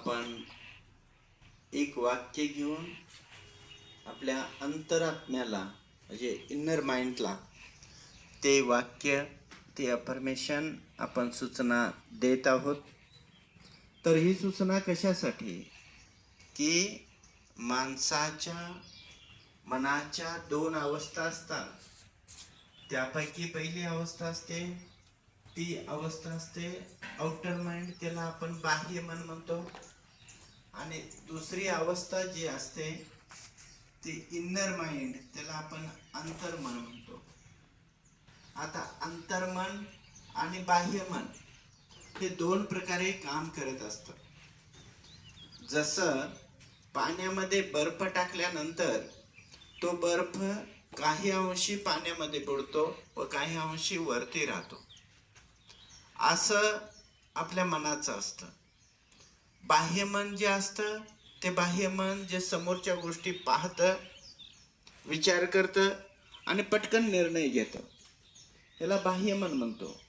आपण एक वाक्य घेऊन आपल्या अंतरात्म्याला म्हणजे इन्नर माइंडला ते वाक्य ते अफर्मेशन आपण सूचना देत आहोत. तर ही सूचना कशासाठी? की माणसाच्या मनाच्या दोन अवस्था असतात. त्यापैकी पहिली अवस्था असते ती अवस्था असते आउटर माइंड त्याला आपण बाह्य मन म्हणतो. आणि दुसरी अवस्था जी असते ती इन्नर माइंड त्याला आपण अंतर्मन म्हणतो. आता अंतर्मन आणि बाह्यमन हे दोन प्रकारे काम करत असतं. जसं पाण्यामध्ये बर्फ टाकल्यानंतर तो बर्फ काही अंशी पाण्यामध्ये बुडतो व काही अंशी वरती राहतो. असं आपल्या मनाचं असतं. बाह्यमन जे असतं ते बाह्यमन जे समोरच्या गोष्टी पाहतं विचार करतं आणि पटकन निर्णय घेतं. याला बाह्यमन म्हणतो.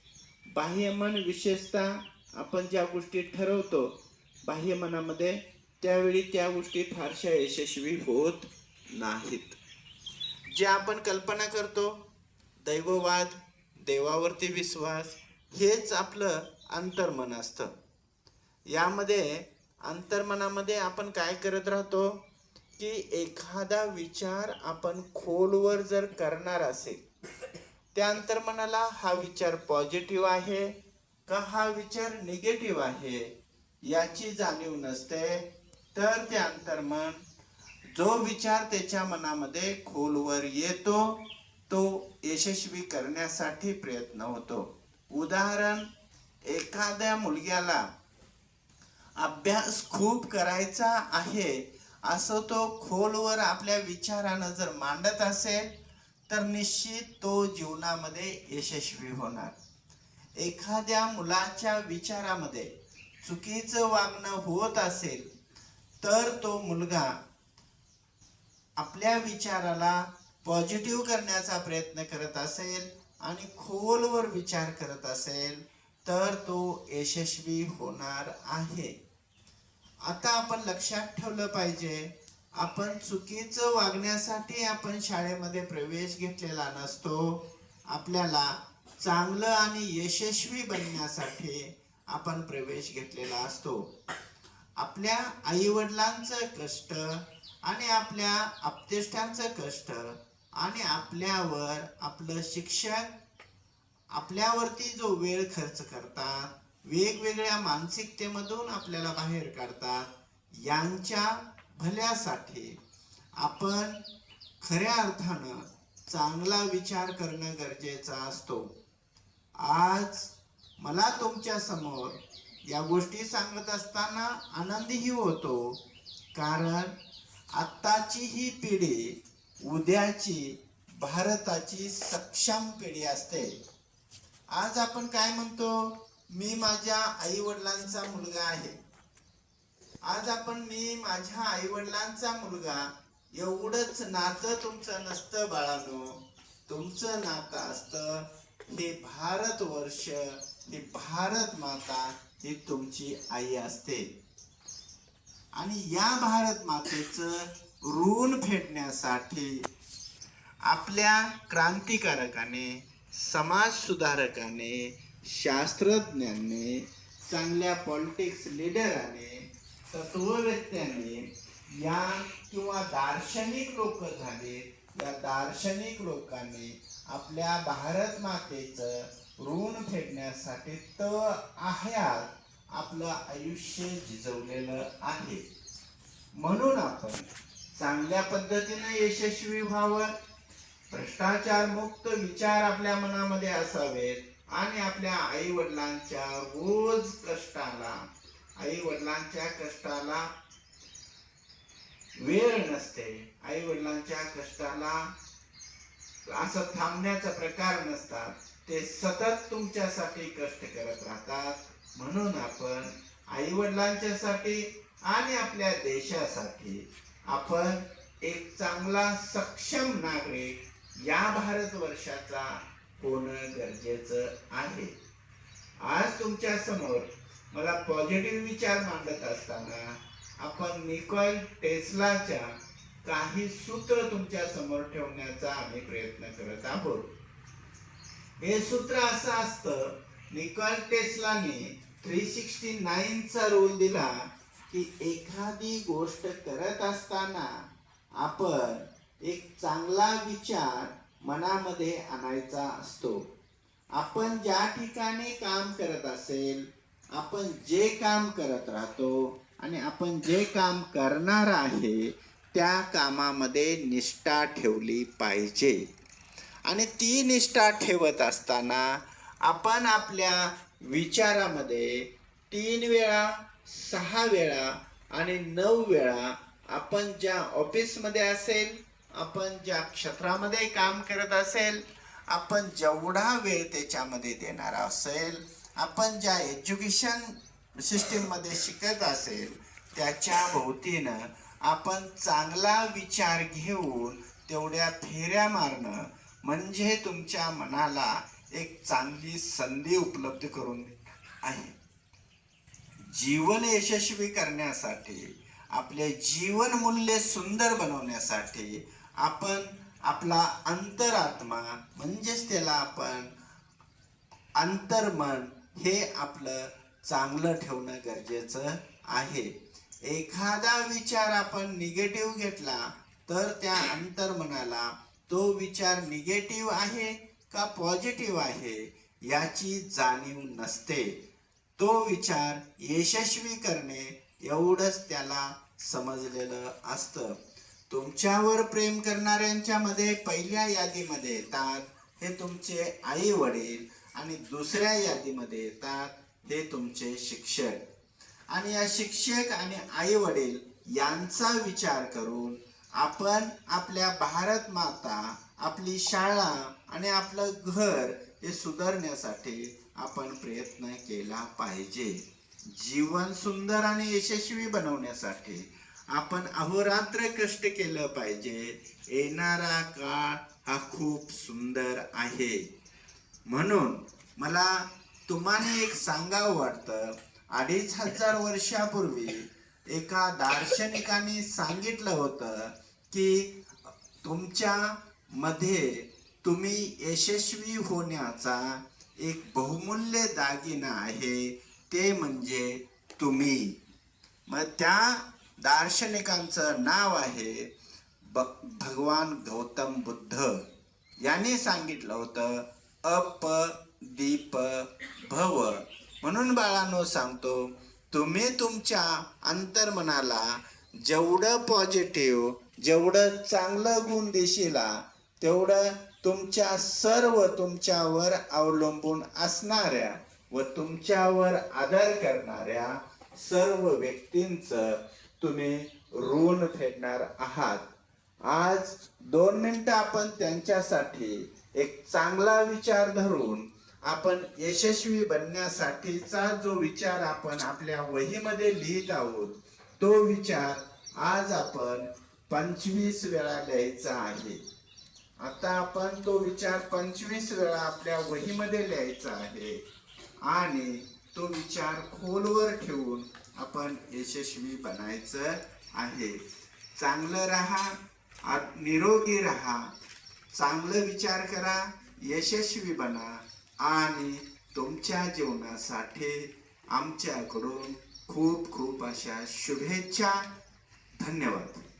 बाह्यमन विशेषतः आपण ज्या गोष्टी ठरवतो बाह्यमनामध्ये त्यावेळी त्या गोष्टी फारशा यशस्वी होत नाहीत. जे आपण कल्पना करतो दैववाद देवावरती विश्वास हेच आपलं अंतर्मन असतं. यामध्ये अंतर्मनामध्ये आपण काय करत राहतो? की एखादा विचार आपण खोलवर जर करणार असेल त्या अंतर्मनाला हा विचार पॉझिटिव्ह आहे का हा विचार निगेटिव्ह आहे याची जाणीव नसते. तर ते अंतर्मन जो विचार त्याच्या मनामध्ये खोलवर येतो तो यशस्वी करण्यासाठी प्रयत्न होतो. उदाहरण एखाद्या मुलग्याला अभ्यास खूप करायचा आहे. असं तो खोलवर आपल्या विचारानं जर मांडत असेल तर निश्चित तो जीवनामध्ये यशस्वी होणार. एखाद्या मुलाच्या विचारामध्ये चुकीचं वागणं होत असेल तर तो मुलगा आपल्या विचाराला पॉझिटिव्ह करण्याचा प्रयत्न करत असेल आणि खोलवर विचार करत असेल तर तो यशस्वी होणार आहे. आता आपण लक्षात ठेवलं पाहिजे आपण चुकीचं वागण्यासाठी आपण शाळेमध्ये प्रवेश घेतलेला नसतो. आपल्याला चांगलं आणि यशस्वी बनण्यासाठी आपण प्रवेश घेतलेला असतो. आपल्या आईवडिलांचं कष्ट आणि आपल्या अपतेष्टांचं कष्ट आणि आपल्यावर आपलं शिक्षक आपल्यावरती जो वेळ खर्च करतात वेगवेगळ्या मानसिकतेमधून आपल्याला बाहेर काढतात यांच्या भल्यासाठी आपण खऱ्या अर्थानं चांगला विचार करणं गरजेचा असतो. आज मला तुमच्यासमोर या गोष्टी सांगत असताना आनंदही होतो कारण आत्ताची ही पिढी उद्याची भारताची सक्षम पिढी असते. आज आपण काय म्हणतो? मी माझ्या आई वडिलांचा मुलगा आहे. आज आपण मी माझ्या आई वडिलांचा मुलगा एवढंच नातं तुमचं नसतं बाळानो. तुमचं नातं असतं हे भारतवर्ष ही भारत माता ही तुमची आई असते. आणि या भारत मातेचं ऋण फेडण्यासाठी आपल्या क्रांतिकारकाने समाज सुधारकाने शास्त्रज्ञांनी चांगल्या पॉलिटिक्स लिडराने तत्ववेत्याने या किंवा दार्शनिक लोक झाले या दार्शनिक लोकांनी आपल्या भारत मातेचं ऋण फेडण्यासाठी त आह्यात आपलं आयुष्य झिजवलेलं आहे. म्हणून आपण चांगल्या पद्धतीने यशस्वी व्हावं. भ्रष्टाचार मुक्त विचार आपल्या मनामध्ये असावेत. आणि आपल्या आई वडिलांच्या रोज कष्टाला आई वडिलांच्या कष्टाला वेळ नसते. आई वडिलांच्या कष्टाला असं थांबण्याचा प्रकार नसतात. ते सतत तुमच्यासाठी कष्ट करत राहतात. म्हणून आपण आई वडिलांच्यासाठी आणि आपल्या देशासाठी आपण एक चांगला सक्षम नागरिक या भारत वर्षाचा होणं गरजेचं आहे. आज तुमच्यासमोर मला पॉझिटिव्ह विचार मांडत असताना आपण निकॉल टेस्लाच्या काही सूत्र तुमच्यासमोर ठेवण्याचा आम्ही प्रयत्न करत आहोत. हे सूत्र असं असतं निकॉल टेस्लाने थ्री सिक्स्टी नाईनचा रोल दिला की एखादी गोष्ट करत असताना आपण एक चांगला विचार मनामध्ये आणायचा असतो. आपण ज्या ठिकाणी काम करत असेल आपण जे काम करत राहतो आणि आपण जे काम करणार आहे त्या कामामध्ये निष्ठा ठेवली पाहिजे. आणि ती निष्ठा ठेवत असताना आपण आपल्या विचारामध्ये तीन वेळा सहा वेळा आणि नऊ वेळा आपण ज्या ऑफिसमध्ये असेल आपण ज्या क्षेत्रामध्ये काम करत असेल आपण जेवढा वेळ त्याच्यामध्ये देणार असेल आपण ज्या एज्युकेशन सिस्टीममध्ये शिकत असेल त्याच्या भोवतीनं आपण चांगला विचार घेऊन तेवढ्या फेऱ्या मारणं म्हणजे तुमच्या मनाला एक चांगली संधी उपलब्ध करून आहे. जीवन यशस्वी करण्यासाठी आपले जीवन मूल्य सुंदर बनवण्यासाठी आपण आपला अंतरात्मा म्हणजेच त्याला आपण अंतर्मन हे आपलं चांगलं ठेवणं गरजेचं आहे. एखादा विचार आपण निगेटिव्ह घेतला तर त्या अंतर्मनाला तो विचार निगेटिव्ह आहे का पॉझिटिव्ह आहे याची जाणीव नसते. तो विचार यशस्वी करणे एवढंच त्याला समजलेलं असतं. तुमच्यावर प्रेम करणाऱ्यांच्या मध्ये पहिल्या यादीमध्ये येतात हे तुमचे आई वडील आणि दुसऱ्या यादीमध्ये येतात हे तुमचे शिक्षक. आणि या शिक्षक आणि आई वडील यांचा विचार करून आपण आपल्या भारत माता आपली शाळा आणि आपलं घर हे सुधारण्यासाठी आपण प्रयत्न केला पाहिजे. जीवन सुंदर आणि यशस्वी बनवण्यासाठी आपण अहोरात्र कष्ट केलं पाहिजे. येणारा काळ हा खूप सुंदर आहे. म्हणून मला तुम्हाला एक सांगावं वाटतं. अडीच हजार वर्षापूर्वी एका दार्शनिकाने सांगितलं होतं की तुमच्या मध्ये तुम्ही यशस्वी होण्याचा एक बहुमूल्य दागिना आहे. ते म्हणजे तुम्ही. मग त्या दार्शनिकांचं नाव आहे ब भगवान गौतम बुद्ध. यांनी सांगितलं होतं अप दीप भव. म्हणून बाळांनो सांगतो तुम्ही तुमच्या अंतर्मनाला जेवढं पॉझिटिव्ह जेवढं चांगलं गुण देशीला तेवढं तुमच्या सर्व तुमच्यावर अवलंबून असणाऱ्या व तुमच्यावर आदर करणाऱ्या सर्व व्यक्तींचं तुम्ही ऋण फेडणार आहात. आज दोन मिनिटं आपण त्यांच्यासाठी एक चांगला विचार धरून आपण यशस्वी बनण्यासाठीचा जो विचार आपण आपल्या वहीमध्ये लिहित आहोत तो विचार आज आपण पंचवीस वेळा लिहायचा आहे. आता आपण तो विचार पंचवीस वेळा आपल्या वहीमध्ये लिहायचा आहे आणि तो विचार खोलवर ठेवून आपण यशस्वी बनायचं आहे. चांगलं राहा निरोगी राहा. चांगलं विचार करा यशस्वी बना. आणि तुमच्या जीवनासाठी आमच्याकडून खूप खूप अशा शुभेच्छा. धन्यवाद.